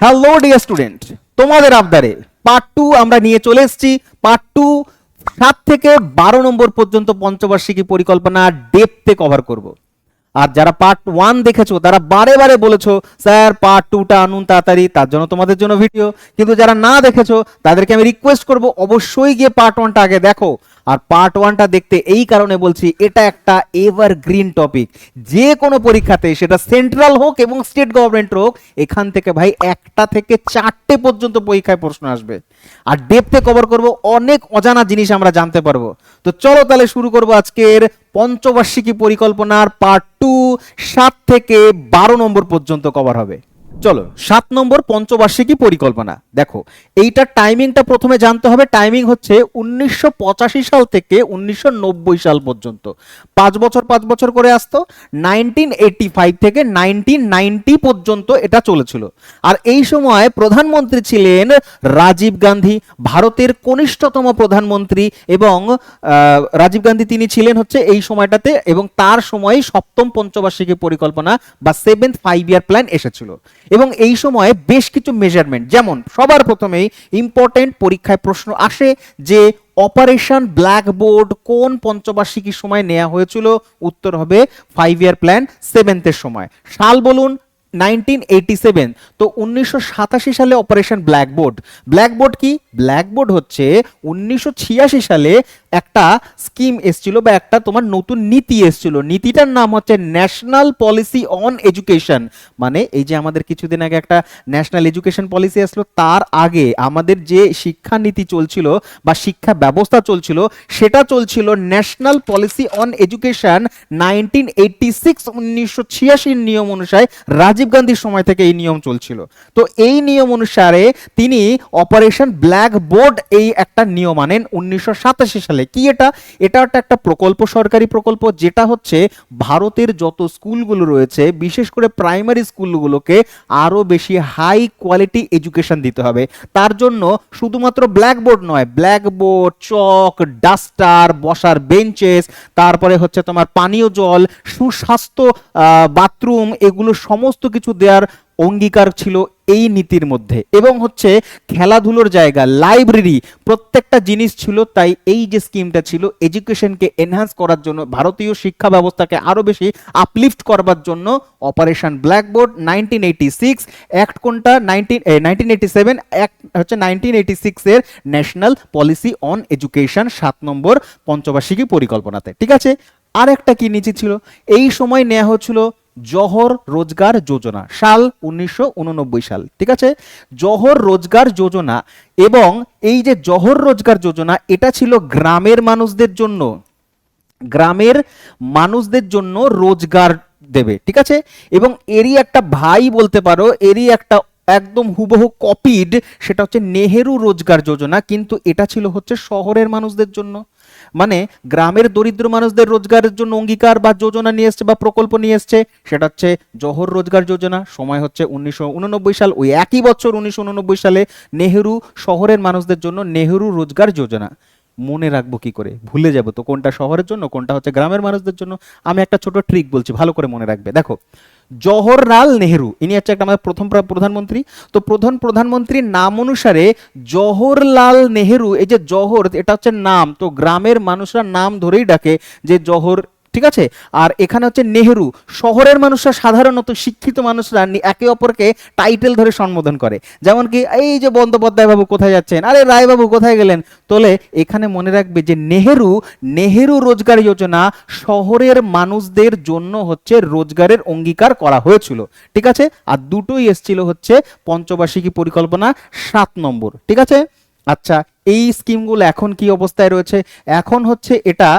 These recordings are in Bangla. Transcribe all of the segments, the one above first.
হ্যালো ডিয়ার স্টুডেন্ট তোমাদের আবদারে পার্ট টু আমরা নিয়ে চলে এসেছি। পার্ট টু সাত থেকে বারো নম্বর পর্যন্ত পঞ্চবার্ষিকী পরিকল্পনা ডেপতে কভার করব। আর যারা পার্ট ওয়ান দেখেছ, তারা বারে বারে বলেছ, স্যার পার্ট টুটা আনুন তাড়াতাড়ি, তার জন্য তোমাদের জন্য ভিডিও কিন্তু যারা না দেখেছ, তাদেরকে আমি রিকোয়েস্ট করব, অবশ্যই গিয়ে পার্ট ওয়ানটা আগে দেখো। আর পার্ট ওয়ানটা দেখতে এই কারণে বলছি, এটা একটা এভার গ্রিন টপিক যে কোনো পরীক্ষাতে সেটা সেন্ট্রাল হোক এবং স্টেট গভর্নমেন্ট হোক, এখান থেকে ভাই একটা থেকে চারটে পর্যন্ত পরীক্ষায় প্রশ্ন আসবে। আর ডেপতে কভার করব, অনেক অজানা জিনিস আমরা জানতে পারব। তো চলো তাহলে শুরু করব আজকের পঞ্চবার্ষিকী পরিকল্পনার পার্ট টু সাত থেকে বারো নম্বর পর্যন্ত কভার হবে। চলো, সাত নম্বর পঞ্চবার্ষিকী পরিকল্পনা। দেখো, এইটার টাইমিংটা প্রথমে জানতে হবে। টাইমিং হচ্ছে উনিশশো পঁচাশি সাল থেকে উনিশশো নব্বই সাল পর্যন্ত। পাঁচ বছর পাঁচ বছর করে আসতো নাইনটিন এইটি ফাইভ থেকে নাইনটিন নাইনটি পর্যন্ত এটা চলেছিল। আর এই সময় প্রধানমন্ত্রী ছিলেন রাজীব গান্ধী, ভারতের কনিষ্ঠতম প্রধানমন্ত্রী এবং রাজীব গান্ধী তিনি ছিলেন হচ্ছে এই সময়টাতে এবং তার সময়ই সপ্তম পঞ্চবার্ষিকী পরিকল্পনা বা সেভেন্থ ফাইভ ইয়ার প্ল্যান এসেছিল। এবং এই সময়ে বেশ কিছু মেজারমেন্ট যেমন সবার প্রথমেই ইম্পর্টেন্ট পরীক্ষায় প্রশ্ন আসে যে অপারেশন ব্ল্যাকবোর্ড কোন পঞ্চবার্ষিকীর সময় নেওয়া হয়েছিল? উত্তর হবে ফাইভ ইয়ার প্ল্যান সেভেন্থের সময়। সাল বলুন নাইনটিন এইটি সেভেন তো উনিশশো সাতাশি সালে অপারেশন ব্ল্যাকবোর্ড ব্ল্যাকবোর্ড কি? ব্ল্যাকবোর্ড হচ্ছে উনিশশো ছিয়াশি সালে একটা স্কিম এসছিল বা একটা তোমার নতুন নীতি এসছিল। নীতিটার নাম হচ্ছে ন্যাশনাল পলিসি অন এডুকেশন মানে এই যে আমাদের কিছুদিন আগে একটা ন্যাশনাল এডুকেশন পলিসি আসলো, তার আগে আমাদের যে শিক্ষা নীতি চলছিল বা শিক্ষা ব্যবস্থা চলছিল, সেটা চলছিল national policy on education nineteen eighty six উনিশশো ছিয়াশির নিয়ম অনুসারে রাজীব গান্ধীর সময় থেকে এই নিয়ম চলছিল। তো এই নিয়ম অনুসারে তিনি অপারেশন ব্ল্যাক বোর্ড এই একটা নিয়ম আনেন উনিশশো সাতাশি সালে। কি এটা? এটা একটা একটা প্রকল্প, সরকারি প্রকল্প, যেটা হচ্ছে ভারতের যত স্কুলগুলো রয়েছে, বিশেষ করে প্রাইমারি স্কুলগুলোকে আরও বেশি হাই কোয়ালিটি এডুকেশন দিতে হবে। তার জন্য শুধুমাত্র ব্ল্যাকবোর্ড নয় ব্ল্যাকবোর্ড চক, ডাস্টার, বসার বেঞ্চেস, তারপরে হচ্ছে তোমার পানীয় জল, সুস্বাস্থ্য বাথরুম, এগুলো সমস্ত কিছু দেওয়ার অঙ্গীকার ছিল এই নীতির মধ্যে। এবং হচ্ছে খেলাধুলোর জায়গা লাইব্রেরি প্রত্যেকটা জিনিস ছিল, তাই এই যে স্কিমটা ছিল এডুকেশনকে এনহ্যান্স করার জন্য, ভারতীয় শিক্ষা ব্যবস্থাকে আরও বেশি আপলিফট করবার জন্য operation blackboard nineteen eighty six act কোনটা? Nineteen nineteen eighty seven act হচ্ছে নাইনটিন এইটি সিক্সের ন্যাশনাল পলিসি অন এডুকেশন সাত নম্বর পঞ্চবার্ষিকী পরিকল্পনাতে। ঠিক আছে? আর একটা কি নিচে ছিল? এই সময় নেওয়া হচ্ছিল জহর রোজগার যোজনা, সাল উনিশশো উননব্বই সাল, ঠিক আছে? জহর রোজগার যোজনা এবং এই যে জহর রোজগার যোজনা, এটা ছিল গ্রামের মানুষদের জন্য। গ্রামের মানুষদের জন্য রোজগার দেবে, ঠিক আছে? এবং এরই একটা ভাই বলতে পারো, এরই একটা একদম হুবহু কপিড সেটা হচ্ছে নেহেরু রোজগার যোজনা, কিন্তু এটা ছিল হচ্ছে শহরের মানুষদের জন্য। মানে গ্রামের দরিদ্র মানুষদের রোজগারের জন্য অঙ্গীকার বা যোজনা নিয়ে এসছে বা প্রকল্প নিয়ে এসছে, সেটা হচ্ছে জহর রোজগার যোজনা। সময় হচ্ছে উনিশশো উননব্বই সাল। ওই একই বছর উনিশশো উননব্বই সালে নেহেরু শহরের মানুষদের জন্য নেহেরু রোজগার যোজনা। মনে রাখব কি করে? ভুলে যাব তো কোনটা শহরের জন্য, কোনটা হচ্ছে গ্রামের মানুষদের জন্য? আমি একটা ছোট ট্রিক বলছি, ভালো করে মনে রাখবে। দেখো জহরলাল নেহরু, ইনি হচ্ছে একটা আমাদের প্রথম প্রা- প্রধানমন্ত্রী। তো প্রধান প্রধানমন্ত্রীর নাম অনুসারে জহরলাল নেহেরু, এই যে জহর এটা হচ্ছে নাম। তো গ্রামের মানুষরা নাম ধরেই ডাকে যে জওহর ঠিক আছে? আর এখানে হচ্ছে নেহেরু, শহরের মানুষরা সাধারণত শিক্ষিত মানুষরা একে অপরকে টাইটেল ধরে সম্বোধন করে। যেমন কি, এই যে বন্দ্যোপাধ্যায় বাবু কোথায় যাচ্ছেন? আরে রায়বাবু কোথায় গেলেন? তোলে, এখানে মনে রাখবে যে নেহেরু নেহেরু রোজগার যোজনা শহরের মানুষদের জন্য হচ্ছে রোজগারের অঙ্গীকার করা হয়েছিল। ঠিক আছে? আর দুটোই এসছিল হচ্ছে পঞ্চবার্ষিকী পরিকল্পনা সাত নম্বর। ঠিক আছে? আচ্ছা এই স্কিমগুলো এখন কি অবস্থায় রয়েছে? এখন হচ্ছে এটা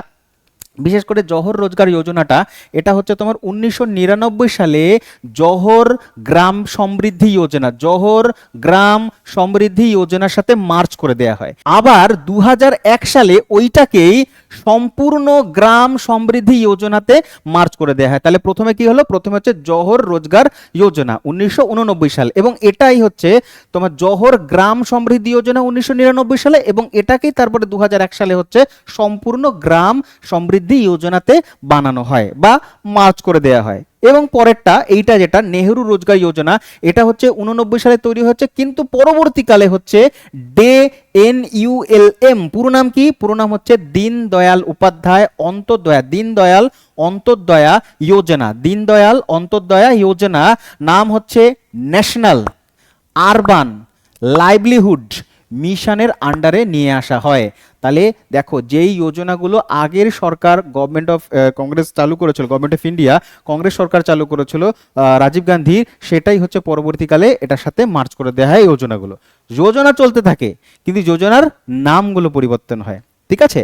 বিশেষ করে জহর রোজগার যোজনাটা, এটা হচ্ছে তোমার উনিশশো নিরানব্বই সালে জহর গ্রাম সমৃদ্ধি যোজনা, জহর গ্রাম সমৃদ্ধি যোজনার সাথে মার্চ করে দেয়া হয়। আবার দু হাজার এক সালে ওইটাকেই সম্পূর্ণ গ্রাম সমৃদ্ধি যোজনাতে মার্চ করে দেওয়া হয়। তাহলে প্রথমে কি হলো? প্রথমে হচ্ছে জহর রোজগার যোজনা উনিশশো ঊননব্বই সাল এবং এটাই হচ্ছে তোমার জহর গ্রাম সমৃদ্ধি যোজনা উনিশশো নিরানব্বই সালে এবং এটাকেই তারপরে দু হাজার এক সালে হচ্ছে সম্পূর্ণ গ্রাম সমৃদ্ধি যোজনাতে বানানো হয় বা মার্চ করে দেওয়া হয়। এবং পরেরটা এইটা যেটা, নেহেরু রোজগার যোজনা, এটা হচ্ছে উননব্বই সালে তৈরি হচ্ছে, কিন্তু পরবর্তীকালে হচ্ছে DAY N U L M, পুরো নাম কি? পুরো নাম হচ্ছে দীন দয়াল উপাধ্যায় অন্তর্দয়া দীন দয়াল অন্তর্দয়া যোজনা দীন দয়াল অন্তর্দয়া যোজনা, নাম হচ্ছে ন্যাশনাল আরবান লাইভলিহুড। মিশনের আন্ডারে নিয়ে আসা হয়। তাহলে দেখো, যেই যোজনাগুলো আগের সরকার গভর্নমেন্ট অফ কংগ্রেস চালু করেছিল গভর্নমেন্ট অফ ইন্ডিয়া কংগ্রেস সরকার চালু করেছিল রাজীব গান্ধী, সেটাই হচ্ছে পরবর্তীকালে এটার সাথে মার্চ করে দেওয়া হয় যোজনাগুলো। যোজনা চলতে থাকে, কিন্তু যোজনার নামগুলো পরিবর্তন হয়। ঠিক আছে?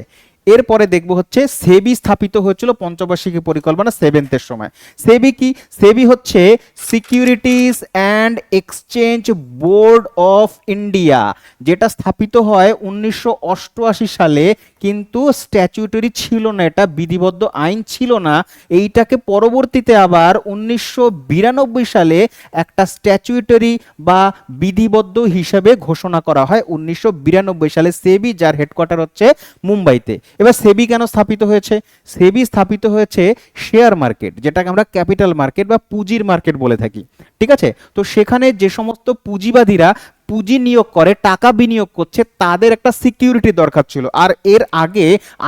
এরপরে দেখব হচ্ছে সেবি স্থাপিত হয়েছিল পঞ্চবার্ষিকী পরিকল্পনা সেভেন্থের সময়। সেবি কি? সেবি হচ্ছে securities and exchange board of India যেটা স্থাপিত হয় উনিশশো অষ্টআশি সালে, কিন্তু স্ট্যাচুটরি ছিল না এটা, বিধিবদ্ধ আইন ছিল না। এইটাকে পরবর্তীতে আবার উনিশশো বিরানব্বই সালে একটা স্ট্যাচুটরি বা বিধিবদ্ধ হিসাবে ঘোষণা করা হয়। উনিশশো বিরানব্বই সালে সেবি, যার হেডকোয়ার্টার হচ্ছে মুম্বাইতে। এবার সেবি কেন স্থাপিত হয়েছে? সেবি স্থাপিত হয়েছে শেয়ার মার্কেট যেটাকে আমরা ক্যাপিটাল মার্কেট বা পুঁজির মার্কেট বলে থাকি। ঠিক আছে? তো সেখানে যে সমস্ত পুঁজিবাদীরা পুঁজি নিয়োগ করে, টাকা বিনিয়োগ করছে, তাদের একটা সিকিউরিটি দরকার ছিল। আর এর আগে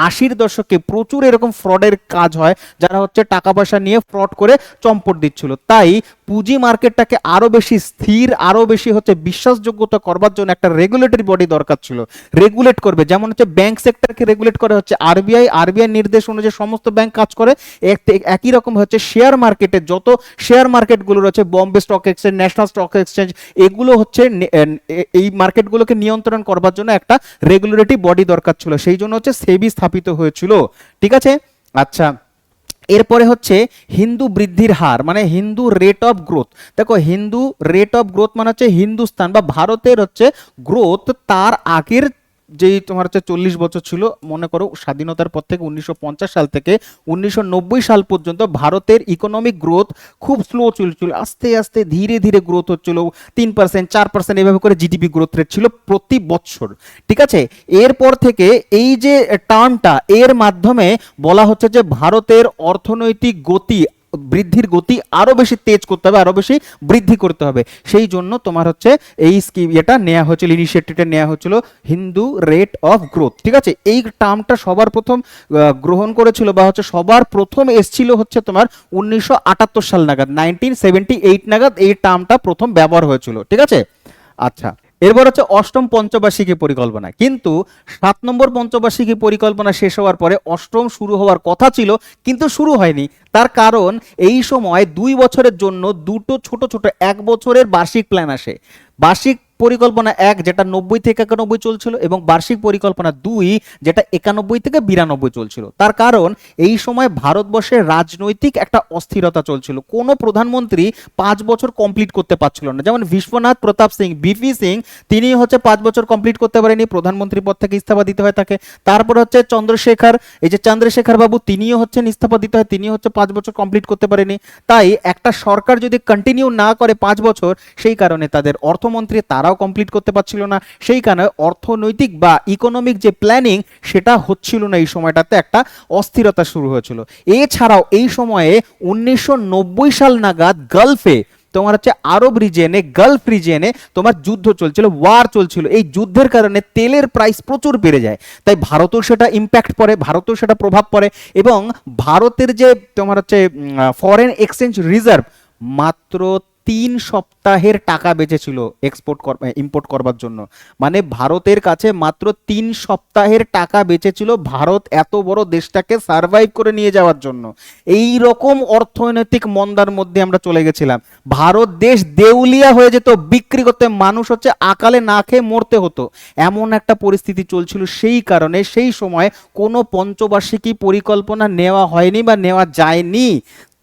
আশির দশকে প্রচুর এরকম ফ্রডের কাজ হয়, যারা হচ্ছে টাকা পয়সা নিয়ে ফ্রড করে চম্পট দিচ্ছিল। তাই পুঁজি মার্কেটটাকে আরও বেশি স্থির, আরও বেশি হচ্ছে বিশ্বাসযোগ্যতা করবার জন্য একটা রেগুলেটরি বডি দরকার ছিল। রেগুলেট করবে, যেমন হচ্ছে ব্যাংক সেক্টরকে রেগুলেট করে হচ্ছে আরবিআই আরবিআই নির্দেশ অনুযায়ী সমস্ত ব্যাংক কাজ করে একই রকম হচ্ছে শেয়ার মার্কেটে যত শেয়ার মার্কেটগুলো রয়েছে Bombay stock exchange national stock exchange এগুলো হচ্ছে এই মার্কেটগুলোকে নিয়ন্ত্রণ করবার জন্য একটা রেগুলেটরি বডি দরকার ছিল। সেই জন্য হচ্ছে সেবি স্থাপিত হয়েছিল। ঠিক আছে? আচ্ছা এরপরে হচ্ছে হিন্দু বৃদ্ধির হার মানে হিন্দু রেট অফ গ্রোথ দেখো, হিন্দু রেট অফ গ্রোথ মানে হচ্ছে হিন্দুস্তান বা ভারতের হচ্ছে গ্রোথ তার আগের যেই তোমার হচ্ছে চল্লিশ বছর ছিল, মনে করো স্বাধীনতার পর থেকে উনিশশো পঞ্চাশ সাল থেকে উনিশশো নব্বই সাল পর্যন্ত ভারতের ইকোনমিক গ্রোথ খুব স্লো চলছিল আস্তে আস্তে ধীরে ধীরে গ্রোথ হচ্ছিল। তিন পার্সেন্ট চার পার্সেন্ট এভাবে করে জিডিপি গ্রোথ রেট ছিল প্রতি বছর। ঠিক আছে? এরপর থেকে এই যে টার্মটা এর মাধ্যমে বলা হচ্ছে যে ভারতের অর্থনৈতিক গতি বৃদ্ধির গতি আরও বেশি তেজ করতে হবে, আরও বেশি বৃদ্ধি করতে হবে। সেই জন্য তোমার হচ্ছে এই স্কিম এটা নেওয়া হয়েছিল ইনিশিয়েটিভটা নেওয়া হয়েছিল হিন্দু রেট অফ গ্রোথ ঠিক আছে? এই টার্মটা সবার প্রথম গ্রহণ করেছিল বা হচ্ছে সবার প্রথম এসছিল হচ্ছে তোমার উনিশশো আটাত্তর সাল নাগাদ নাইনটিন এইট নাগাদ এই টার্মটা প্রথম ব্যবহার হয়েছিল, ঠিক আছে? আচ্ছা এরপর হচ্ছে অষ্টম পঞ্চবার্ষিকী পরিকল্পনা। কিন্তু সাত নম্বর পঞ্চবার্ষিকী পরিকল্পনা শেষ হওয়ার পরে অষ্টম শুরু হওয়ার কথা ছিল, কিন্তু শুরু হয়নি। তার কারণ এই সময় দুই বছরের জন্য দুটো ছোট ছোট এক বছরের বার্ষিক প্ল্যান আসে। বার্ষিক পরিকল্পনা এক, যেটা নব্বই থেকে একানব্বই চলছিল, এবং বার্ষিক পরিকল্পনা দুই, যেটা একানব্বই থেকে বিরানব্বই চলছিল। তার কারণ, এই সময় ভারতবর্ষের রাজনৈতিক একটা অস্থিরতা চলছিল। কোনো প্রধানমন্ত্রী পাঁচ বছর কমপ্লিট করতে পারছিল না। যেমন বিশ্বনাথ প্রতাপ সিং, বিপি সিং তিনি হচ্ছে পাঁচ বছর কমপ্লিট করতে পারেনি, প্রধানমন্ত্রী পদ থেকে ইস্তফা দিতে হয় তাকে। তারপর হচ্ছে চন্দ্রশেখর, এই যে চন্দ্রশেখর বাবু, তিনিও হচ্ছেন ইস্তফা দিতে হয়, তিনিও হচ্ছে পাঁচ বছর কমপ্লিট করতে পারেনি। তাই একটা সরকার যদি কন্টিনিউ না করে পাঁচ বছর, সেই কারণে তাদের অর্থমন্ত্রী তারাও কমপ্লিট করতে পারছিল না। সেই কারণে অর্থনৈতিক বা ইকোনমিক যে প্ল্যানিং সেটা হচ্ছিল না এই সময়টাতে একটা অস্থিরতা শুরু হয়েছিল। এছাড়াও এই সময়ে উনিশশো নব্বই সাল নাগাদ গালফে তোমার হচ্ছে আরব রিজিয়নে গালফ রিজিয়নে তোমার যুদ্ধ চলছিল ওয়ার চলছিল। এই যুদ্ধের কারণে তেলের প্রাইস প্রচুর বেড়ে যায়। তাই ভারতেও সেটা ইম্প্যাক্ট পড়ে, ভারতেও সেটা প্রভাব পড়ে এবং ভারতের যে তোমার হচ্ছে ফরেন এক্সচেঞ্জ রিজার্ভ মাত্র তিন সপ্তাহের টাকা বেঁচেছিল এক্সপোর্ট ইম্পোর্ট করবার জন্য। মানে ভারতের কাছে মাত্র তিন সপ্তাহের টাকা বেঁচেছিল ভারত এত বড় দেশটাকে সার্ভাইভ করে নিয়ে যাওয়ার জন্য। এই রকম অর্থনৈতিক মন্দার মধ্যে আমরা চলে গেছিলাম। ভারত দেশ দেউলিয়া হয়ে যেত, বিক্রি করতে মানুষ হচ্ছে আকালে না খেয়ে মরতে হতো। এমন একটা পরিস্থিতি চলছিল সেই কারণে সেই সময় কোনো পঞ্চবার্ষিকী পরিকল্পনা নেওয়া হয়নি বা নেওয়া যায়নি।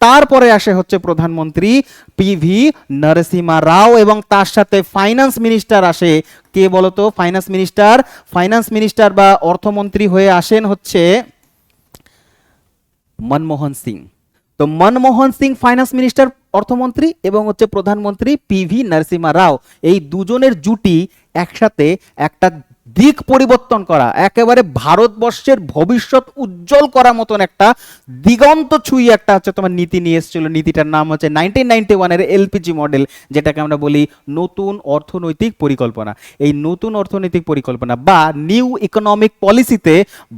তারপরে আসে হচ্ছে প্রধানমন্ত্রী পিভি নরসিমা রাও এবং তার সাথে ফাইন্যান্স মিনিস্টার আসে। কে বলতো? ফাইন্যান্স মিনিস্টার ফাইন্যান্স মিনিস্টার বা অর্থমন্ত্রী হয়ে আসেন হচ্ছে মনমোহন সিং। তো মনমোহন সিং ফাইন্যান্স মিনিস্টার অর্থমন্ত্রী এবং হচ্ছে প্রধানমন্ত্রী পিভি নরসিমা রাও। এই দুজনের জুটি একসাথে একটা দিক পরিবর্তন করা, একেবারে ভারতবর্ষের ভবিষ্যৎ উজ্জ্বল করার মতন একটা দিগন্ত ছুঁই একটা হচ্ছে তোমার নীতি নিয়ে এসেছিল। নীতিটার নাম হচ্ছে নাইনটিন নাইনটি ওয়ানের এলপিজি মডেল যেটাকে আমরা বলি নতুন অর্থনৈতিক পরিকল্পনা। এই নতুন অর্থনৈতিক পরিকল্পনা বা নিউ ইকোনমিক পলিসিতে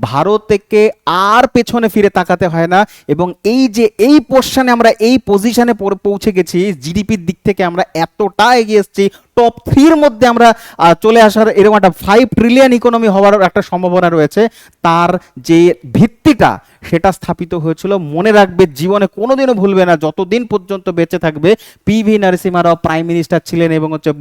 ভারতকে আর পেছনে ফিরে তাকাতে হয় না এবং এই যে এই পোর্শনে আমরা এই পজিশনে পৌঁছে গেছি জিডিপির দিক থেকে আমরা এতটা এগিয়ে এসেছি টপ থ্রির মধ্যে আমরা চলে আসার এরকম একটা ফাইভ ট্রিলিয়ন ইকোনমি হওয়ার একটা সম্ভাবনা রয়েছে। তার যে ভিত্তিটা সেটা স্থাপিত হয়েছিল। মনে রাখবে, জীবনে কোনোদিনও ভুলবে না, যতদিন পর্যন্ত বেঁচে থাকবে P V Narasimha Rao prime minister ছিলেন এবং হচ্ছে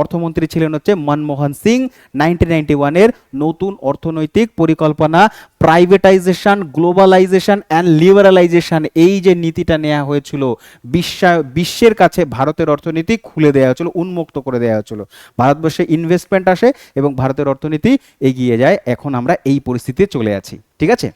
অর্থমন্ত্রী ছিলেন হচ্ছে মনমোহন সিং। নাইনটিন নাইনটি ওয়ানের নতুন অর্থনৈতিক পরিকল্পনা প্রাইভেটাইজেশন গ্লোবালাইজেশন অ্যান্ড লিবারালাইজেশন এই যে নীতিটা নেওয়া হয়েছিল, বিশ্বা, বিশ্বের কাছে ভারতের অর্থনীতি খুলে দেওয়া হয়েছিল, উন্মুক্ত করে দেওয়া হয়েছিল। ভারতবর্ষে ইনভেস্টমেন্ট আসে এবং ভারতের অর্থনীতি এগিয়ে যায়। এখন আমরা এই পরিস্থিতিতে চলে আছি। ঠিক আছে?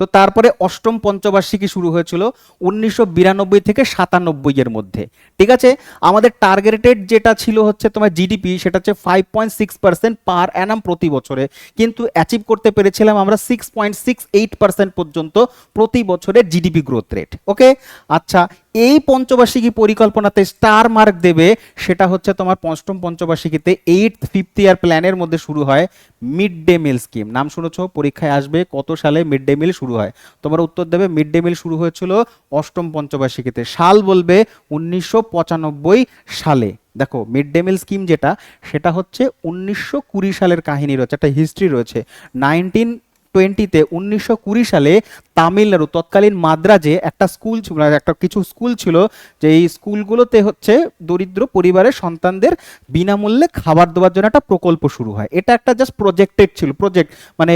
তো তারপরে অষ্টম পঞ্চবার্ষিকী শুরু হয়েছিল উনিশশো বিরানব্বই থেকে সাতানব্বই এর মধ্যে। ঠিক আছে? আমাদের টার্গেটেড যেটা ছিল হচ্ছে তোমার জিডিপি সেটা হচ্ছে five point six percent per annum প্রতি বছরে। কিন্তু অ্যাচিভ করতে পেরেছিলাম আমরা six point six eight percent পর্যন্ত প্রতি বছরের জিডিপি গ্রোথ রেট ওকে আচ্ছা এই পঞ্চবার্ষিকী পরিকল্পনাতে স্টার মার্ক দেবে, সেটা হচ্ছে তোমার পঞ্চম পঞ্চবার্ষিকীতে এইট ফিফথ ইয়ার প্ল্যানের মধ্যে শুরু হয় মিড ডে মিল স্কিম নাম শুনেছো? পরীক্ষায় আসবে কত সালে মিড ডে মিল শুরু হয়? তোমার উত্তর দেবে মিড ডে মিল শুরু হয়েছিল অষ্টম পঞ্চবার্ষিকীতে। সাল বলবে উনিশশো পঁচানব্বই সালে। দেখো মিড ডে মিল স্কিম যেটা, সেটা হচ্ছে উনিশশো কুড়ি সালের কাহিনী রয়েছে, একটা হিস্ট্রি রয়েছে। নাইনটিন টোয়েন্টিতে উনিশশো কুড়ি সালে তামিলনাড়ু তৎকালীন মাদ্রাজে একটা স্কুল ছিল মানে একটা কিছু স্কুল ছিল, যে এই স্কুলগুলোতে হচ্ছে দরিদ্র পরিবারের সন্তানদের বিনামূল্যে খাবার দেওয়ার জন্য একটা প্রকল্প শুরু হয়। এটা একটা জাস্ট প্রজেক্টেড ছিল প্রজেক্ট মানে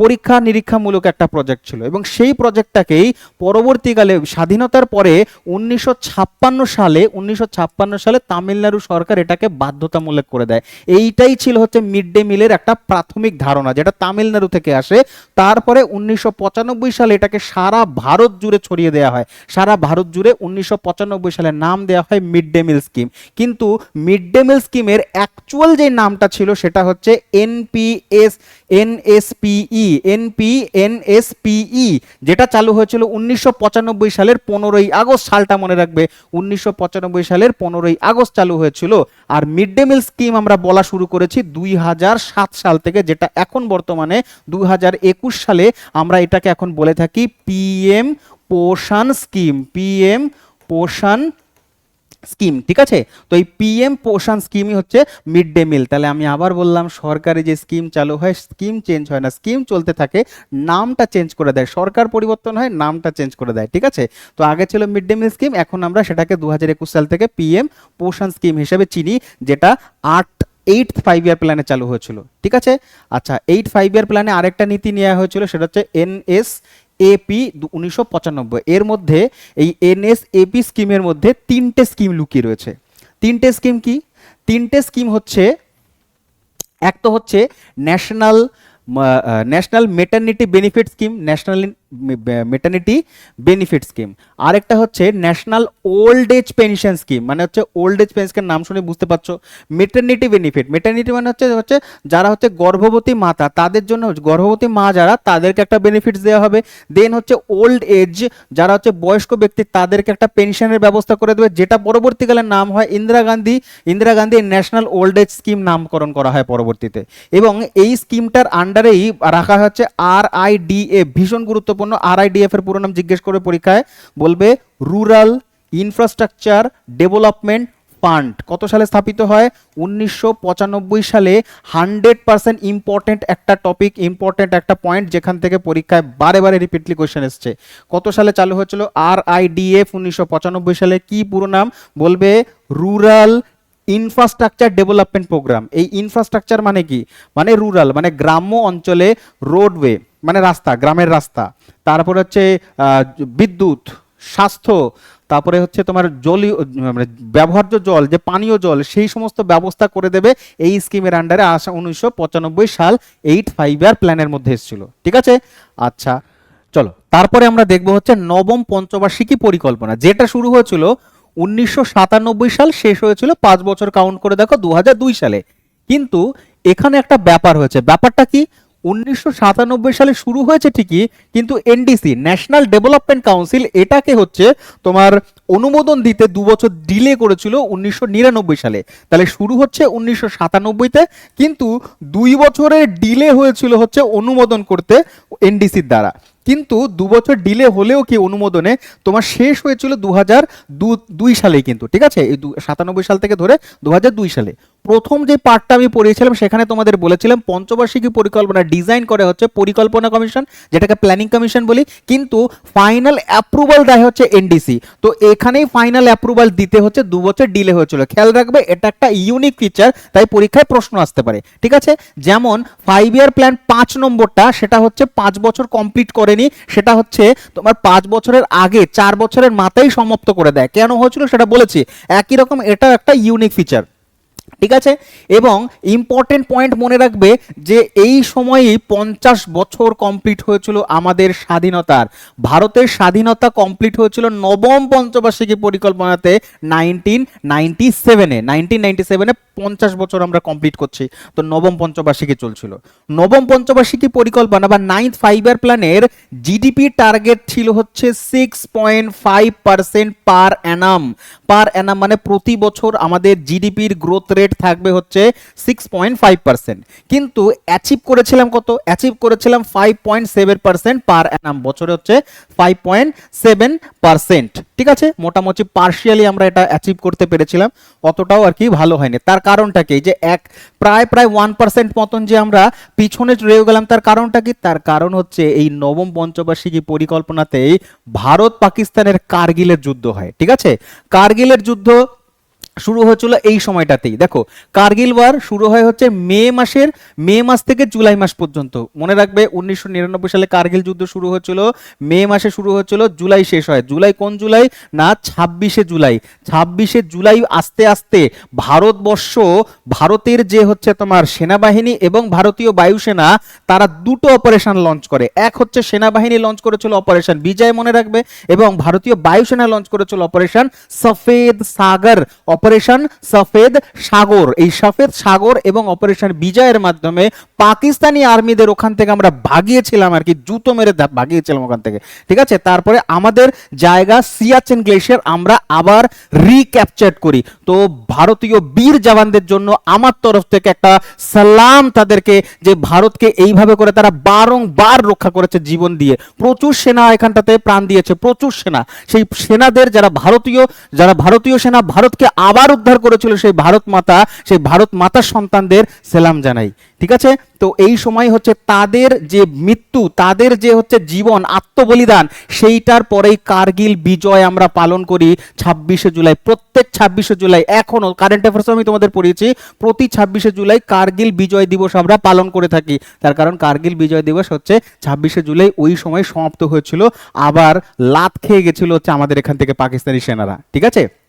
পরীক্ষা নিরীক্ষামূলক একটা প্রজেক্ট ছিল এবং সেই প্রজেক্টটাকেই পরবর্তীকালে, স্বাধীনতার পরে উনিশশো ছাপ্পান্ন সালে, উনিশশো ছাপ্পান্ন সালে তামিলনাড়ু সরকার এটাকে বাধ্যতামূলক করে দেয়। এইটাই ছিল হচ্ছে মিড ডে মিলের একটা প্রাথমিক ধারণা, যেটা তামিলনাড়ু থেকে আসে তারপরে উনিশশো পঁচানব্বই সালে এটাকে সারা ভারত জুড়ে ছড়িয়ে দেওয়া হয়। সারা ভারত জুড়ে উনিশশো পঁচানব্বই সালে নাম দেওয়া হয় মিড ডে মিল স্কিম। কিন্তু মিড ডে মিল স্কিমের অ্যাকচুয়াল যে নামটা ছিল সেটা হচ্ছে এনপিএস এনএসপিই এনপি এনএসপিই যেটা চালু হয়েছিল উনিশশো পঁচানব্বই সালের পনেরোই আগস্ট। সালটা মনে রাখবে, উনিশশো পঁচানব্বই সালের পনেরোই আগস্ট চালু হয়েছিল। আর মিড ডে মিল স্কিম আমরা বলা শুরু করেছি দুই হাজার সাত সাল থেকে, যেটা এখন বর্তমানে দুই হাজার একুশ সালে আমরা এটাকে এখন বলে থাকি পিএম পোষণ স্কিম পিএম পোষণ স্কিম, ঠিক আছে? তো এই পিএম পোষণ স্কিমই হচ্ছে মিড ডে মিল। তাহলে আমি আবার বললাম, সরকারি যে স্কিম চালু হয়, স্কিম চেঞ্জ হয় না। স্কিম চলতে থাকে, নামটা চেঞ্জ করে দেয়। সরকার পরিবর্তন হয়, নামটা চেঞ্জ করে দেয়, ঠিক আছে? তো আগে ছিল মিড ডে মিল স্কিম, এখন আমরা সেটাকে দু হাজার একুশ সাল থেকে পিএম পোষণ স্কিম হিসেবে চিনি, যেটা আট এইট ফাইভ ইয়ার প্ল্যানে চালু হয়েছিল, ঠিক আছে? আচ্ছা এইট ফাইভ ইয়ার প্ল্যানে আরেকটা নীতি নেওয়া হয়েছিল, সেটা হচ্ছে এনএস এপি উনিশশো পঁচানব্বই। এর মধ্যে এই এনএস এপি স্কিমের মধ্যে তিনটে স্কিম লুকিয়ে রয়েছে। তিনটে স্কিম কি? তিনটে স্কিম হচ্ছে, এক তো হচ্ছে national national maternity benefit scheme national maternity benefit scheme আরেকটা হচ্ছে national old age pension scheme মানে হচ্ছে ওল্ড এজ পেনশন নাম শুনে বুঝতে পারছ। মেটার্নিটি বেনিফিট মেটার্নিটি মানে হচ্ছে হচ্ছে যারা হচ্ছে গর্ভবতী মাতা, তাদের জন্য গর্ভবতী মা যারা, তাদেরকে একটা বেনিফিটস দেওয়া হবে। দেন হচ্ছে ওল্ড এজ যারা হচ্ছে বয়স্ক ব্যক্তি, তাদেরকে একটা পেনশনের ব্যবস্থা করে দেবে, যেটা পরবর্তীকালে নাম হয় Indira Gandhi. Indira Gandhi national old age scheme নামকরণ করা হয় পরবর্তীতে। এবং এই স্কিমটার আন্ডারেই রাখা হচ্ছে আর আইডিএফ ভীষণ গুরুত্বপূর্ণ আর আইডিএফ এর পুরো নাম জিজ্ঞেস করে পরীক্ষায় বলবে রুরাল ইনফ্রাস্ট্রাকচার ডেভেলপমেন্ট ফান্ড কত সালে স্থাপিত হয়? উনিশশো পঁচানব্বই সালে হান্ড্রেড পার্সেন্ট ইম্পর্টেন্ট একটা টপিক ইম্পর্টেন্ট একটা পয়েন্ট যেখান থেকে পরীক্ষায় বারে বারে রিপিটলি কোয়েশ্চেন এসছে। কত সালে চালু হয়েছিল আর আইডিএফ উনিশশো পঁচানব্বই সালে কি পুরো নাম? বলবে রুরাল ইনফ্রাস্ট্রাকচার ডেভেলপমেন্ট প্রোগ্রাম এই ইনফ্রাস্ট্রাকচার মানে কি? মানে রুরাল মানে গ্রাম্য অঞ্চলে রোডওয়ে মানে রাস্তা, গ্রামের রাস্তা। তারপরে হচ্ছে বিদ্যুৎ, স্বাস্থ্য, তারপরে হচ্ছে তোমার জলীয় মানে ব্যবহার্য জল, যে পানীয় জল, সেই সমস্ত ব্যবস্থা করে দেবে এই স্কিমের আন্ডারে আসা উনিশশো পঁচানব্বই সাল এইট ফাইভ ইয়ার প্ল্যানের মধ্যে এসেছিল। ঠিক আছে? আচ্ছা চলো। তারপরে আমরা দেখব হচ্ছে নবম পঞ্চবার্ষিকী পরিকল্পনা। যেটা শুরু হয়েছিল উনিশশো সাতানব্বই সাল, শেষ হয়েছিল পাঁচ বছর। কাউন্ট করে দেখো দু সালে। কিন্তু এখানে একটা ব্যাপার হয়েছে। ব্যাপারটা কি? উনিশশো সাতানব্বই সালে শুরু হয়েছে ঠিকই, কিন্তু এনডিসি ন্যাশনাল ডেভেলপমেন্ট কাউন্সিল এটাকে হচ্ছে তোমার অনুমোদন দিতে দু বছর ডিলে করেছিল উনিশশো নিরানব্বই সালে। তাহলে শুরু হচ্ছে উনিশশো সাতানব্বইতে, কিন্তু দুই বছরের ডিলে হয়েছিল হচ্ছে অনুমোদন করতে এনডিসির দ্বারা। কিন্তু দু বছর ডিলে হলেও কি অনুমোদনে, তোমার শেষ হয়েছিল দু হাজার দুই সালেই কিন্তু, ঠিক আছে? এই সাতানব্বই সাল থেকে ধরে দু হাজার দুই সালে। প্রথম যে পার্টটা আমি পড়িয়েছিলাম, সেখানে তোমাদের বলেছিলাম, পঞ্চবার্ষিকী পরিকল্পনা ডিজাইন করে হচ্ছে পরিকল্পনা কমিশন যেটাকে প্ল্যানিং কমিশন বলি, কিন্তু ফাইনাল অ্যাপ্রুভাল দেয় হচ্ছে এনডিসি তো এখানেই ফাইনাল অ্যাপ্রুভাল দিতে হচ্ছে, দু বছর ডিলে হয়েছিল। খেয়াল রাখবে, এটা একটা ইউনিক ফিচার তাই পরীক্ষায় প্রশ্ন আসতে পারে। ঠিক আছে? যেমন ফাইভ ইয়ার প্ল্যান পাঁচ নম্বরটা, সেটা হচ্ছে পাঁচ বছর কমপ্লিট করেনি, সেটা হচ্ছে তোমার পাঁচ বছরের আগে, চার বছরের মাথায় সমাপ্ত করে দেয়। কেন হয়েছিল সেটা বলেছি? একই রকম এটা একটা ইউনিক ফিচার ঠিক আছে? এবং ইম্পর্টেন্ট পয়েন্ট মনে রাখবে যে এই সময়েই পঞ্চাশ বছর কমপ্লিট হয়েছিল আমাদের স্বাধীনতার। ভারতের স্বাধীনতা কমপ্লিট হয়েছিল নবম পঞ্চবার্ষিকী পরিকল্পনাতে নাইনটিন নাইনটি সেভেনে নাইনটিন নাইনটি সেভেনে পঞ্চাশ বছর আমরা কমপ্লিট করছি। তো নবম পঞ্চবার্ষিকী চলছিল। নবম পঞ্চবার্ষিকী পরিকল্পনা বা নাইন্থ ফাইভ ইয়ার প্ল্যানের জিডিপি টার্গেট ছিল হচ্ছে six point five percent per annum per annum মানে প্রতি বছর আমাদের জিডিপির গ্রোথ রেট থাকবে হচ্ছে সিক্স পয়েন্ট ফাইভ পার্সেন্ট কিন্তু অ্যাচিভ করেছিলাম কত? অ্যাচিভ করেছিলাম five point seven percent per annum বছরে হচ্ছে ফাইভ পয়েন্ট সেভেন পার্সেন্ট ঠিক আছে? মোটামুটি পার্শিয়ালি আমরা এটা অ্যাচিভ করতে পেরেছিলাম। অতটাও আর কি ভালো হয়নি। তার কারণটা কি? যে এক, প্রায় প্রায় ওয়ান পার্সেন্ট মতন যে আমরা পিছনে রয়ে গেলাম, তার কারণটা কি? তার কারণ হচ্ছে এই নবম পঞ্চবার্ষিকী পরিকল্পনাতেই ভারত পাকিস্তানের কার্গিলের যুদ্ধ হয়। ঠিক আছে? কার্গিলের যুদ্ধ শুরু হয়েছিল এই সময়টাতেই। দেখো, কার্গিল ওয়ার শুরু হয় হচ্ছে মে মাসের, মে মাস থেকে জুলাই মাস পর্যন্ত। মনে রাখবে, উনিশশো নিরানব্বই সালে কার্গিল যুদ্ধ শুরু হয়েছিল, মে মাসে শুরু হয়েছিল, জুলাই শেষ হয়। জুলাই কোন জুলাই? না, ছাব্বিশে জুলাই। ছাব্বিশে জুলাই আস্তে আস্তে ভারতবর্ষ, ভারতের যে হচ্ছে তোমার সেনাবাহিনী এবং ভারতীয় বায়ুসেনা, তারা দুটো অপারেশন লঞ্চ করে। এক হচ্ছে সেনাবাহিনী লঞ্চ করেছিল অপারেশন বিজয় মনে রাখবে এবং ভারতীয় বায়ুসেনা লঞ্চ করেছিল অপারেশন সফেদ সাগর অপারেশন সফেদ সাগর। এই সফেদ সাগর এবং অপারেশন বিজয়ের মাধ্যমে পাকিস্তানি আর্মিদের ওখান থেকে আমরা ভাগিয়েছিলাম আর কি, জুতো মেরে ভাগিয়েছিলাম ওখান থেকে। ঠিক আছে? তারপরে আমাদের জায়গা সিয়াচেন গ্লেশিয়ার আমরা আবার রিক্যাপচার করি। তো ভারতীয় বীর জওয়ানদের জন্য আমার তরফ থেকে একটা সালাম তাদেরকে যে ভারতকে এইভাবে করে তারা বারংবার রক্ষা করেছে জীবন দিয়ে। প্রচুর সেনা এখানটাতে প্রাণ দিয়েছে, প্রচুর সেনা। সেই সেনাদের, যারা ভারতীয় যারা ভারতীয় সেনা, ভারতকে আবার উদ্ধার করেছিল সেই ভারত মাতা, সেই ভারত মাতার সন্তানদের সেলাম জানাই। ঠিক আছে? তো এই সময় হচ্ছে তাদের যে মৃত্যু, তাদের যে হচ্ছে জীবন, আত্মবলিদান, সেইটার পরেই কার্গিল বিজয় আমরা পালন করি ছাব্বিশে জুলাই। প্রত্যেক ছাব্বিশে জুলাই এখনও কারেন্ট অ্যাফেয়ার্স আমি তোমাদের পড়িয়েছি, প্রতি ছাব্বিশে জুলাই কার্গিল বিজয় দিবস আমরা পালন করে থাকি। তার কারণ কার্গিল বিজয় দিবস হচ্ছে ছাব্বিশে জুলাই, ওই সময় সমাপ্ত হয়েছিল, আবার লাত খেয়ে গেছিল হচ্ছে আমাদের এখান থেকে পাকিস্তানি সেনারা। ঠিক আছে?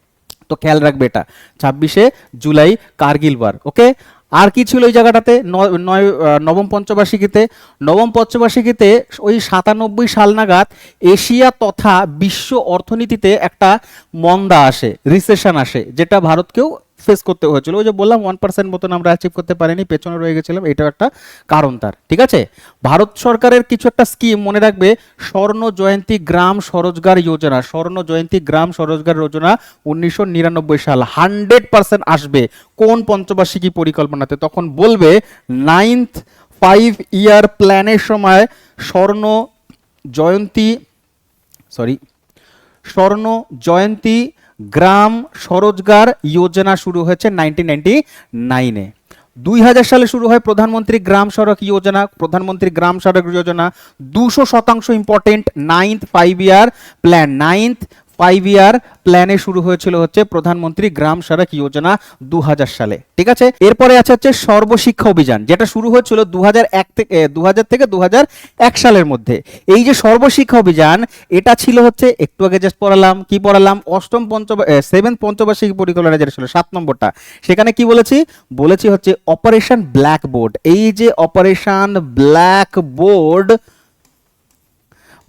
তো খেয়াল রাখবে এটা। ছাব্বিশে জুলাই কার্গিল বার ওকে? আর কি ছিল ওই জায়গাটাতে? নয় নবম পঞ্চবার্ষিকীতে? নবম পঞ্চবার্ষিকীতে ওই সাতানব্বই সাল নাগাদ এশিয়া তথা বিশ্ব অর্থনীতিতে একটা মন্দা আসে রিসেশন আসে, যেটা ভারতকেও ফেস করতে হয়েছিল। ওই যে বললাম ওয়ান পার্সেন্ট মতন আমরা অ্যাচিভ করতে পারিনি, পেছনে রয়ে গেছিলাম, এটাও একটা কারণ তার। ঠিক আছে? ভারত সরকারের কিছু একটা স্কিম মনে রাখবে, স্বর্ণ জয়ন্তী গ্রাম স্বরোজগার যোজনা। স্বর্ণ জয়ন্তী গ্রাম স্বরোজগার যোজনা উনিশশো নিরানব্বই সাল হান্ড্রেড পার্সেন্ট আসবে। কোন পঞ্চবার্ষিকী পরিকল্পনাতে? তখন বলবে নাইন্থ ফাইভ ইয়ার প্ল্যানের সময় স্বর্ণ জয়ন্তী সরি স্বর্ণ জয়ন্তী গ্রাম স্বরোজগার যোজনা শুরু হয়েছে নাইনটিন নাইনটি নাইনে। দুই হাজার সালে শুরু হয় প্রধানমন্ত্রী গ্রাম সড়ক যোজনা। প্রধানমন্ত্রী গ্রাম সড়ক যোজনা দুশো শতাংশ important ninth five year plan ninth five year প্ল্যানে শুরু হয়েছিল হচ্ছে প্রধানমন্ত্রী গ্রাম সড়ক যোজনা দু হাজার সালে, ঠিক আছে? এরপরে আছে হচ্ছে সর্বশিক্ষা অভিযান, যেটা শুরু হয়েছিল দু থেকে দু হাজার থেকে দু সালের মধ্যে। এই যে সর্বশিক্ষা অভিযান, এটা ছিল হচ্ছে, একটু আগে জাস্ট পড়ালাম, কি পড়ালাম? অষ্টম পঞ্চ সেভেন পঞ্চবার্ষিকী পরিকল্পনা যেটা ছিল, সাত নম্বরটা। সেখানে কি বলেছি? বলেছি হচ্ছে অপারেশন ব্ল্যাক বোর্ড এই যে অপারেশন ব্ল্যাক বোর্ড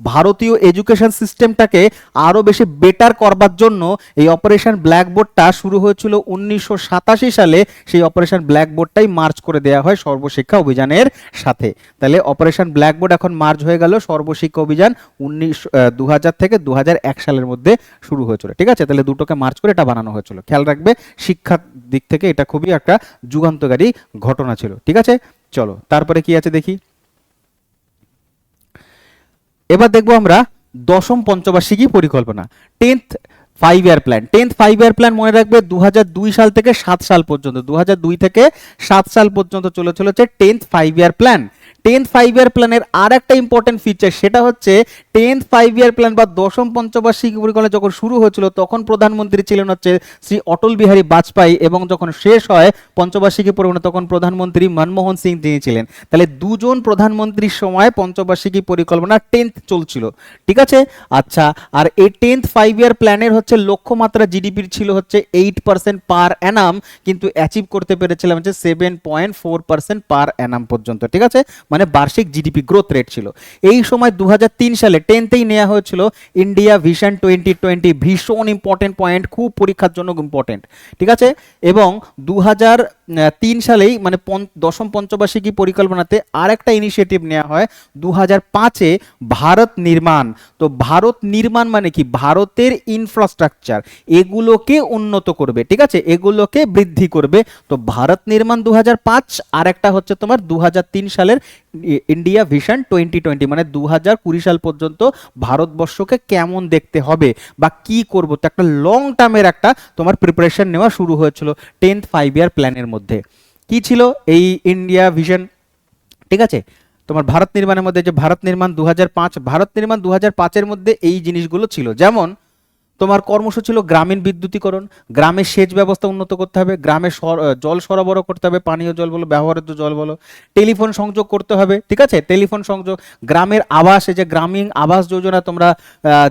ভারতীয় এডুকেশন সিস্টেমটাকে আরও বেশি বেটার করবার জন্য এই অপারেশন ব্ল্যাকবোর্ডটা শুরু হয়েছিল উনিশশো সাতাশি সালে। সেই অপারেশন ব্ল্যাকবোর্ডটাই মার্চ করে দেওয়া হয় সর্বশিক্ষা অভিযানের সাথে। তাহলে অপারেশন ব্ল্যাকবোর্ড এখন মার্চ হয়ে গেল, সর্বশিক্ষা অভিযান উনিশ দু থেকে দু সালের মধ্যে শুরু হয়েছিল। ঠিক আছে? তাহলে দুটোকে মার্চ করে এটা বানানো হয়েছিল। খেয়াল রাখবে, শিক্ষার দিক থেকে এটা খুবই একটা যুগান্তকারী ঘটনা ছিল। ঠিক আছে? চলো, তারপরে কি আছে দেখি? এবার দেখব আমরা দশম পঞ্চবার্ষিকী পরিকল্পনা tenth five year plan tenth five year plan মনে রাখবে দু হাজার দুই সাল থেকে সাত সাল পর্যন্ত দু হাজার দুই থেকে সাত সাল পর্যন্ত চলে চলেছে tenth five year plan tenth five year প্ল্যানের আর একটা ইম্পর্টেন্ট ফিচার সেটা হচ্ছে টেন্থ ফাইভ ইয়ার প্ল্যান বা দশম পঞ্চবার্ষিকী পরিকল্পনা যখন শুরু হয়েছিল, তখন প্রধানমন্ত্রী ছিলেন হচ্ছে শ্রী অটল বিহারী বাজপেয়ী এবং যখন শেষ হয় পঞ্চবার্ষিকী পরিকল্পনা, তখন প্রধানমন্ত্রী মনমোহন সিং তিনি ছিলেন। তাহলে দুজন প্রধানমন্ত্রীর সময় পঞ্চবার্ষিকী পরিকল্পনা টেন্থ চলছিল। ঠিক আছে? আচ্ছা আর এই টেন্থ ফাইভ ইয়ার প্ল্যানের হচ্ছে লক্ষ্যমাত্রা জিডিপির ছিল হচ্ছে এইট পার্সেন্ট পার অ্যানাম কিন্তু অ্যাচিভ করতে পেরেছিলাম হচ্ছে seven point four percent per annum পর্যন্ত। ঠিক আছে? মানে বার্ষিক জিডিপি গ্রোথ রেট ছিল। এই সময় দু হাজার তিন সালে টেনতেই নেওয়া হয়েছিল। ইন্ডিয়া ভিশন টোয়েন্টি টোয়েন্টি ভীষণ ইম্পর্টেন্ট পয়েন্ট খুব পরীক্ষার জন্য ইম্পর্টেন্ট ঠিক আছে? এবং দু হাজার তিন সালেই মানে দশম পঞ্চবার্ষিকী পরিকল্পনাতে আর একটা ইনিশিয়েটিভ নেওয়া হয়। দু হাজার পাঁচে ভারত নির্মাণ। তো ভারত নির্মাণ মানে কি? ভারতের ইনফ্রাস্ট্রাকচার এগুলোকে উন্নত করবে, ঠিক আছে? এগুলোকে বৃদ্ধি করবে। তো ভারত নির্মাণ দু হাজার পাঁচ আর একটা হচ্ছে তোমার দু হাজার তিন সালের ইন্ডিয়া ভিশন টোয়েন্টি টোয়েন্টি মানে দু হাজার কুড়ি সাল পর্যন্ত ভারতবর্ষকে কেমন দেখতে হবে বা কি করব? তো একটা লং টার্মের একটা তোমার প্রিপারেশন নেওয়া শুরু হয়েছিল টেন্থ ফাইভ ইয়ার প্ল্যানের মধ্যে। কি ছিল? এই ইন্ডিয়া ভিশন ঠিক আছে? তোমার ভারত নির্মাণের মধ্যে যে ভারত নির্মাণ দু হাজার পাঁচ, ভারত নির্মাণ দু পাঁচের মধ্যে এই জিনিসগুলো ছিল। যেমন তোমার কর্মসূচি ছিল গ্রামীণ বিদ্যুতীকরণ। গ্রামের সেচ ব্যবস্থা উন্নত করতে হবে, গ্রামে জল সরবরাহ করতে হবে, পানীয় জল বলো ব্যবহার্য জল বলো, টেলিফোন সংযোগ করতে হবে, ঠিক আছে? টেলিফোন সংযোগ, গ্রামের আবাস, এই যে গ্রামীণ আবাস যোজনা তোমরা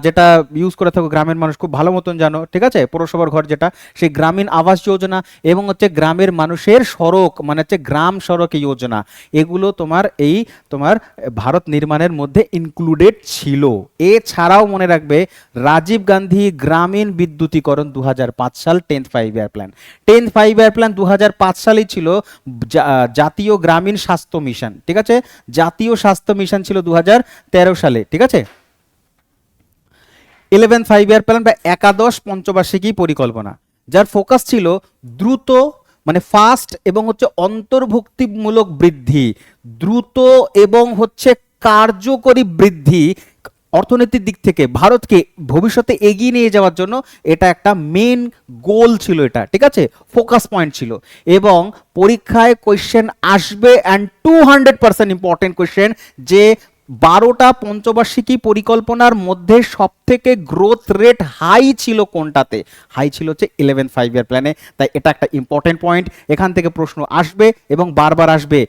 যেটা ইউজ করে থাকো, গ্রামের মানুষ খুব ভালো মতন জানো, ঠিক আছে? পৌরসভার ঘর যেটা, সেই গ্রামীণ আবাস যোজনা এবং হচ্ছে গ্রামের মানুষের সড়ক মানে হচ্ছে গ্রাম সড়ক যোজনা, এগুলো তোমার এই তোমার ভারত নির্মাণের মধ্যে ইনক্লুডেড ছিল। এছাড়াও মনে রাখবে, রাজীব গান্ধী গ্রামীণ বিদ্যুতীকরণ দু সাল tenth five year plan. Tenth five year plan দু সালেই ছিল জাতীয় গ্রামীণ স্বাস্থ্য মিশন, ঠিক আছে? জাতীয় স্বাস্থ্য মিশন ছিল দু সালে, ঠিক আছে? ইলেভেন ফাইভ ইয়ার প্ল্যান বা একাদশ পঞ্চবার্ষিকী পরিকল্পনা, যার ফোকাস ছিল দ্রুত মানে ফাস্ট এবং হচ্ছে অন্তর্ভুক্তিমূলক বৃদ্ধি, দ্রুত এবং হচ্ছে কার্যকরী বৃদ্ধি অর্থনীতির দিক থেকে ভারতকে ভবিষ্যতে এগিয়ে নিয়ে যাওয়ার জন্য এটা একটা মেন গোল ছিল এটা, ঠিক আছে? ফোকাস পয়েন্ট ছিল। এবং পরীক্ষায় কোয়েশ্চেন আসবে and two hundred percent important question যে বারোটা পঞ্চবার্ষিকী পরিকল্পনার মধ্যে সব থেকে গ্রোথ রেট হাই ছিল কোনটাতে? হাই ছিল হচ্ছে ইলেভেন ফাইভ ইয়ার প্ল্যানে তাই এটা একটা ইম্পর্টেন্ট পয়েন্ট এখান থেকে প্রশ্ন আসবে এবং বারবার আসবে।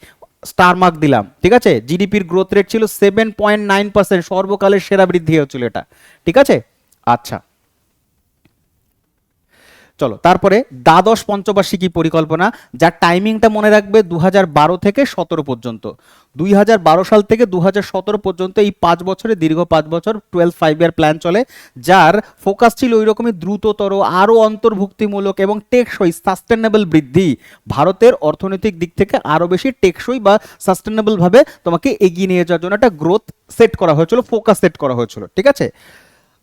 স্টার মার্ক দিলাম, ঠিক আছে? জিডিপির গ্রোথ রেট ছিল সেভেন পয়েন্ট নাইন পার্সেন্ট সর্বকালের সেরা বৃদ্ধি হচ্ছিল এটা, ঠিক আছে? আচ্ছা চলো, তারপরে দ্বাদশ পঞ্চবার্ষিকী পরিকল্পনা, যার টাইমিংটা মনে রাখবে দু হাজার বারো থেকে সতেরো পর্যন্ত। দুই হাজার বারো সাল থেকে দু হাজার সতেরো পর্যন্ত এই পাঁচ বছরে, দীর্ঘ পাঁচ বছর টুয়েলভ ফাইভ ইয়ার প্ল্যান চলে, যার ফোকাস ছিল ওই রকমই দ্রুততর, আরও অন্তর্ভুক্তিমূলক এবং টেকসই সাস্টেনেবল বৃদ্ধি। ভারতের অর্থনৈতিক দিক থেকে আরও বেশি টেকসই বা সাস্টেনেবলভাবে তোমাকে এগিয়ে নিয়ে যাওয়ার জন্য একটা গ্রোথ সেট করা হয়েছিল ফোকাস সেট করা হয়েছিল, ঠিক আছে?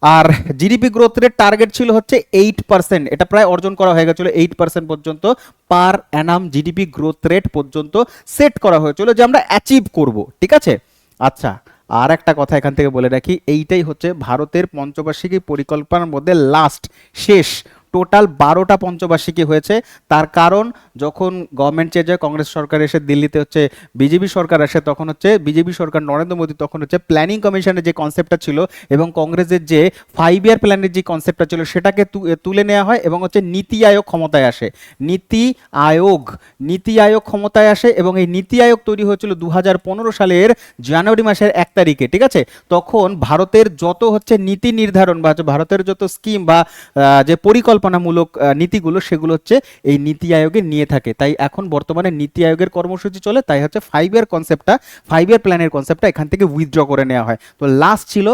আর জিডিপি গ্রোথ রেট টার্গেট ছিল হচ্ছে এইট পার্সেন্ট এটা প্রায় অর্জন করা হয়ে গেছিল এইট পার্সেন্ট পর্যন্ত। Per annum GDP growth rate পর্যন্ত সেট করা হয়েছিল যে আমরা অ্যাচিভ করব। ঠিক আছে? আচ্ছা আর একটা কথা এখান থেকে বলে রাখি, এইটাই হচ্ছে ভারতের পঞ্চবার্ষিকী পরিকল্পনার মধ্যে লাস্ট শেষ। টোটাল বারোটা পঞ্চবার্ষিকী হয়েছে। তার কারণ যখন গভর্নমেন্ট চেঞ্জ হয়, কংগ্রেস সরকার এসে দিল্লিতে হচ্ছে বিজেপি সরকার আসে, তখন হচ্ছে বিজেপি সরকার, নরেন্দ্র মোদী তখন হচ্ছে প্ল্যানিং কমিশনের যে কনসেপ্টটা ছিল এবং কংগ্রেসের যে ফাইভ ইয়ার প্ল্যানের যে কনসেপ্টটা ছিল, সেটাকে তুলে নেওয়া হয় এবং হচ্ছে নীতি আয়োগ ক্ষমতায় আসে। নীতি আয়োগ নীতি আয়োগ ক্ষমতায় আসে এবং এই নীতি আয়োগ তৈরি হয়েছিল দু হাজার পনেরো সালের জানুয়ারি মাসের এক তারিখে, ঠিক আছে? তখন ভারতের যত হচ্ছে নীতি নির্ধারণ বা ভারতের যত স্কিম বা যে পরিকল্পনামূলক নীতিগুলো, সেগুলো হচ্ছে এই নীতি আয়োগে নিয়ে নিয়ে থাকে। তাই এখন বর্তমানে নীতি আয়োগের কর্মসূচি চলে, তাই হচ্ছে ফাইভ ইয়ার কনসেপ্টটা ফাইভ ইয়ার প্ল্যানের কনসেপ্টটা এখান থেকে উইথড্র করে নেওয়া হয়। তো লাস্ট ছিল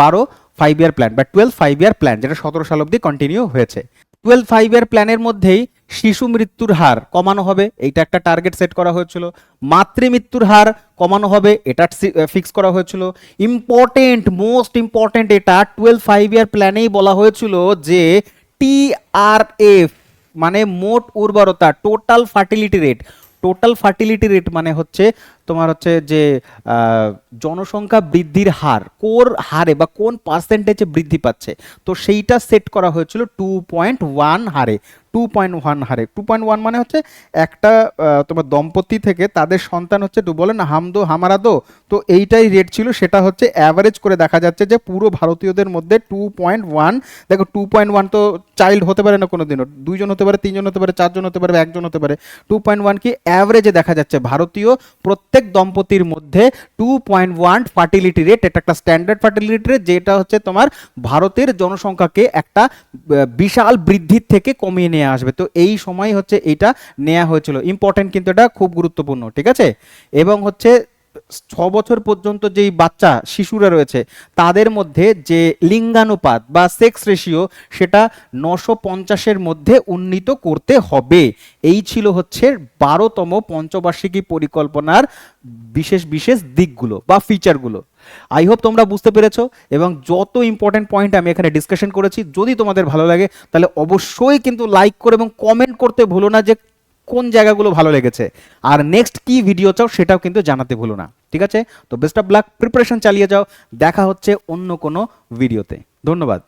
বারো ফাইভ ইয়ার প্ল্যান বা টুয়েলভ ফাইভ ইয়ার প্ল্যান যেটা সতেরো সাল অব্দি কন্টিনিউ হয়েছে। টুয়েলভ ফাইভ ইয়ার প্ল্যানের মধ্যেই শিশু মৃত্যুর হার কমানো হবে, এইটা একটা টার্গেট সেট করা হয়েছিল। মাতৃ মৃত্যুর হার কমানো হবে, এটা ফিক্স করা হয়েছিল। ইম্পর্টেন্ট মোস্ট ইম্পর্টেন্ট এটা টুয়েলভ ফাইভ ইয়ার প্ল্যানেই বলা হয়েছিল যে টিআরএফ মানে মোট উর্বরতা total fertility rate total fertility rate মানে হচ্ছে তোমার হচ্ছে যে জনসংখ্যা বৃদ্ধির হার, কোর হারে বা কোন পার্সেন্টেজে বৃদ্ধি পাচ্ছে। তো সেইটা সেট করা হয়েছিল টু পয়েন্ট ওয়ান হারে। টু পয়েন্ট ওয়ান হারে। টু পয়েন্ট ওয়ান মানে হচ্ছে একটা তোমার দম্পতি থেকে তাদের সন্তান হচ্ছে দু বলে না হামদো হামারাদো তো এইটাই রেট ছিল, সেটা হচ্ছে অ্যাভারেজ করে দেখা যাচ্ছে যে পুরো ভারতীয়দের মধ্যে টু পয়েন্ট ওয়ান দেখো টু পয়েন্ট ওয়ান তো চাইল্ড হতে পারে না কোনো দিনও দুইজন হতে পারে, তিনজন হতে পারে, চারজন হতে পারে একজন হতে পারে। টু পয়েন্ট ওয়ান কি অ্যাভারেজে দেখা যাচ্ছে ভারতীয় প্রত্যেক দম্পতির মধ্যে two point one fertility rate এটা একটা স্ট্যান্ডার্ড ফার্টিলিটি রেট যেটা হচ্ছে তোমার ভারতের জনসংখ্যাকে একটা বিশাল বৃদ্ধির থেকে কমিয়ে নিয়ে আসবে। তো এই সময় হচ্ছে এটা নেওয়া হয়েছিল। ইম্পর্টেন্ট কিন্তু এটা খুব গুরুত্বপূর্ণ, ঠিক আছে? এবং হচ্ছে ছ বছর পর্যন্ত যেই বাচ্চা, শিশুরা রয়েছে, তাদের মধ্যে যে লিঙ্গানুপাত বা সেক্স রেশিও সেটা নশো পঞ্চাশের মধ্যে উন্নীত করতে হবে। এই ছিল হচ্ছে বারোতম পঞ্চবার্ষিকী পরিকল্পনার বিশেষ বিশেষ দিকগুলো বা ফিচারগুলো আই হোপ তোমরা বুঝতে পেরেছ এবং যত ইম্পর্টেন্ট পয়েন্ট আমি এখানে ডিসকাশন করেছি, যদি তোমাদের ভালো লাগে, তাহলে অবশ্যই কিন্তু লাইক করে এবং কমেন্ট করতে ভুলো না যে কোন জায়গাগুলো ভালো লেগেছে। আর নেক্সট কি ভিডিও চাও সেটাও কিন্তু জানাতে ভুলো না, ঠিক আছে? তো বেস্ট অফ লাক প্রিপারেশন চালিয়ে যাও, দেখা হচ্ছে অন্য কোনো ভিডিওতে ধন্যবাদ।